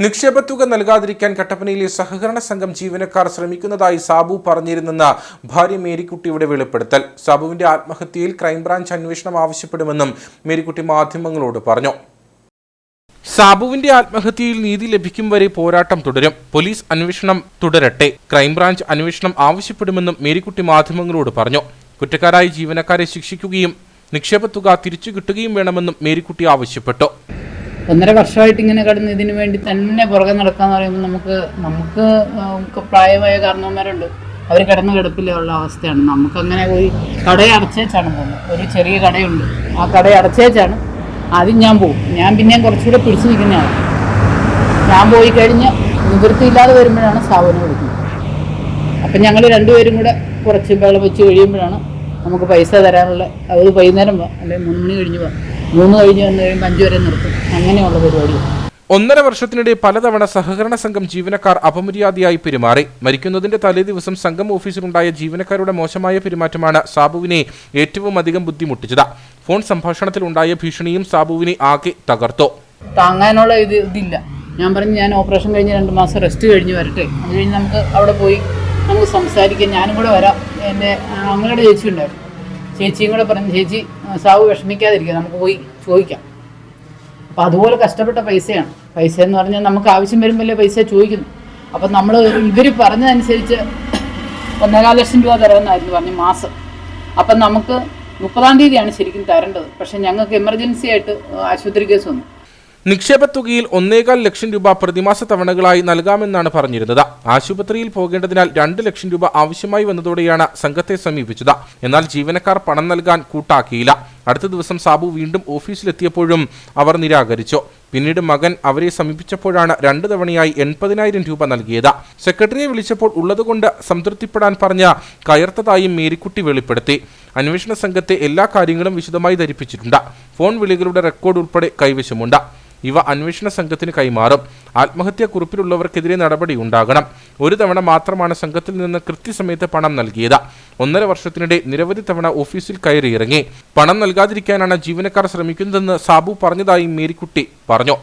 നിക്ഷേപത്തുക നൽകാതിരിക്കാൻ കട്ടപ്പനയിലെ സഹകരണ സംഘം ജീവനക്കാർ ശ്രമിക്കുന്നതായി സാബു പറഞ്ഞിരുന്നെന്ന ഭാര്യ മേരിക്കുട്ടിയുടെ വെളിപ്പെടുത്തൽ. സാബുവിന്റെ ആത്മഹത്യയിൽ ക്രൈംബ്രാഞ്ച് അന്വേഷണം ആവശ്യപ്പെടുമെന്നും മേരിക്കുട്ടി മാധ്യമങ്ങളോട് പറഞ്ഞു. സാബുവിന്റെ ആത്മഹത്യയിൽ നീതി ലഭിക്കും വരെ പോരാട്ടം തുടരും. പോലീസ് അന്വേഷണം തുടരട്ടെ. ക്രൈംബ്രാഞ്ച് അന്വേഷണം ആവശ്യപ്പെടുമെന്നും മേരിക്കുട്ടി മാധ്യമങ്ങളോട് പറഞ്ഞു. കുറ്റക്കാരായ ജീവനക്കാരെ ശിക്ഷിക്കുകയും നിക്ഷേപ തുക തിരിച്ചു കിട്ടുകയും വേണമെന്നും മേരിക്കുട്ടി ആവശ്യപ്പെട്ടു. ഒന്നര വർഷമായിട്ട് ഇങ്ങനെ കിടന്ന് ഇതിനു വേണ്ടി തന്നെ പുറകെ നടക്കാന്ന് പറയുമ്പോൾ നമുക്ക് നമുക്ക് പ്രായമായ കാരണവന്മാരുണ്ട്. അവർ കിടന്ന് കിടപ്പിലുള്ള അവസ്ഥയാണ്. നമുക്കങ്ങനെ പോയി കട അടച്ചേച്ചാണ് പോകുന്നത്. ഒരു ചെറിയ കടയുണ്ട്. ആ കട അടച്ചേച്ചാണ് ആദ്യം ഞാൻ പോകും. ഞാൻ പിന്നെയും കുറച്ചുകൂടെ പിടിച്ചു നിൽക്കുന്നതാണ് ഞാൻ പോയി കഴിഞ്ഞ് നിവൃത്തിയില്ലാതെ വരുമ്പോഴാണ് സ്ഥാപനം കൊടുക്കുന്നത്. അപ്പം ഞങ്ങൾ രണ്ടുപേരും കൂടെ കുറച്ച് വെള്ളം വെച്ച് കഴിയുമ്പോഴാണ് നമുക്ക് പൈസ തരാനുള്ള അത് വൈകുന്നേരം വാ അല്ലെങ്കിൽ മൂന്ന് മണി കഴിഞ്ഞ് വാ. മൂന്ന് കഴിഞ്ഞ് വന്നു കഴിയുമ്പോൾ അഞ്ച് വരെ നിർത്തും. അങ്ങനെയുള്ള പരിപാടി ഒന്നര വർഷത്തിനിടെ പലതവണ സഹകരണ സംഘം ജീവനക്കാർ അപമര്യാദയായി പെരുമാറി. മരിക്കുന്നതിന്റെ തലേദിവസം സംഘം ഓഫീസിലുണ്ടായ ജീവനക്കാരുടെ മോശമായ പെരുമാറ്റമാണ് സാബുവിനെ ഏറ്റവും അധികം ബുദ്ധിമുട്ടിച്ചത്. ഫോൺ സംഭാഷണത്തിൽ ഉണ്ടായ ഭീഷണിയും സാബുവിനെ ആകെ തകർത്തു? താങ്ങാനുള്ള ഇത് ഇതില്ല. ഞാൻ പറഞ്ഞു ഞാൻ ഓപ്പറേഷൻ കഴിഞ്ഞ് രണ്ട് മാസം റെസ്റ്റ് കഴിഞ്ഞ് വരട്ടെ. അത് കഴിഞ്ഞ് നമുക്ക് അവിടെ പോയി നമുക്ക് സംസാരിക്കാം. ഞാനും കൂടെ വരാം. എന്റെ അങ്ങനെ ചേച്ചി ഉണ്ടായിരുന്നു. ചേച്ചിയും കൂടെ പറഞ്ഞു ചേച്ചി സാവു വിഷമിക്കാതിരിക്കുക നമുക്ക് പോയി ചോദിക്കാം. അപ്പം അതുപോലെ കഷ്ടപ്പെട്ട പൈസയാണ്. പൈസ എന്ന് പറഞ്ഞാൽ നമുക്ക് ആവശ്യം വരുമ്പോഴല്ലേ പൈസ ചോദിക്കുന്നു. അപ്പം നമ്മൾ ഇവർ പറഞ്ഞതനുസരിച്ച് ഒന്നേകാൽ ലക്ഷം രൂപ തരാമെന്നായിരുന്നു പറഞ്ഞു മാസം. അപ്പം നമുക്ക് മുപ്പതാം തീയതിയാണ് ശരിക്കും തരേണ്ടത്. പക്ഷേ ഞങ്ങൾക്ക് എമർജൻസി ആയിട്ട് ആശുപത്രി കേസ് വന്നു. നിക്ഷേപത്തുകയിൽ ഒന്നേകാൽ ലക്ഷം രൂപ പ്രതിമാസ തവണകളായി നൽകാമെന്നാണ് പറഞ്ഞിരുന്നത്. ആശുപത്രിയിൽ പോകേണ്ടതിനാൽ രണ്ട് ലക്ഷം രൂപ ആവശ്യമായി വന്നതോടെയാണ് സംഘത്തെ സമീപിച്ചത്. എന്നാൽ ജീവനക്കാർ പണം നൽകാൻ കൂട്ടാക്കിയില്ല. അടുത്ത ദിവസം സാബു വീണ്ടും ഓഫീസിലെത്തിയപ്പോഴും അവർ നിരാകരിച്ചു. പിന്നീട് മകൻ അവരെ സമീപിച്ചപ്പോഴാണ് രണ്ടു തവണയായി എൺപതിനായിരം രൂപ നൽകിയത്. സെക്രട്ടറിയെ വിളിച്ചപ്പോൾ ഉള്ളതുകൊണ്ട് സംതൃപ്തിപ്പെടാൻ പറഞ്ഞ കയർത്തതായും മേരിക്കുട്ടി വെളിപ്പെടുത്തി. അന്വേഷണ സംഘത്തെ എല്ലാ കാര്യങ്ങളും വിശദമായി ധരിപ്പിച്ചിട്ടുണ്ട്. ഫോൺ വിളികളുടെ റെക്കോർഡ് ഉൾപ്പെടെ കൈവശമുണ്ട്. ഇവ അന്വേഷണ സംഘത്തിന് കൈമാറും. ആത്മഹത്യാ കുറിപ്പിലുള്ളവർക്കെതിരെ നടപടി ഉണ്ടാകണം. ഒരു തവണ മാത്രമാണ് സംഘത്തിൽ നിന്ന് കൃത്യസമയത്ത് പണം നൽകിയത്. ഒന്നര വർഷത്തിനിടെ നിരവധി തവണ ഓഫീസിൽ കയറിയിറങ്ങി. പണം നൽകാതിരിക്കാനാണ് ജീവനക്കാർ ശ്രമിക്കുന്നതെന്ന് സാബു പറഞ്ഞതായി മേരിക്കുട്ടി പറഞ്ഞു.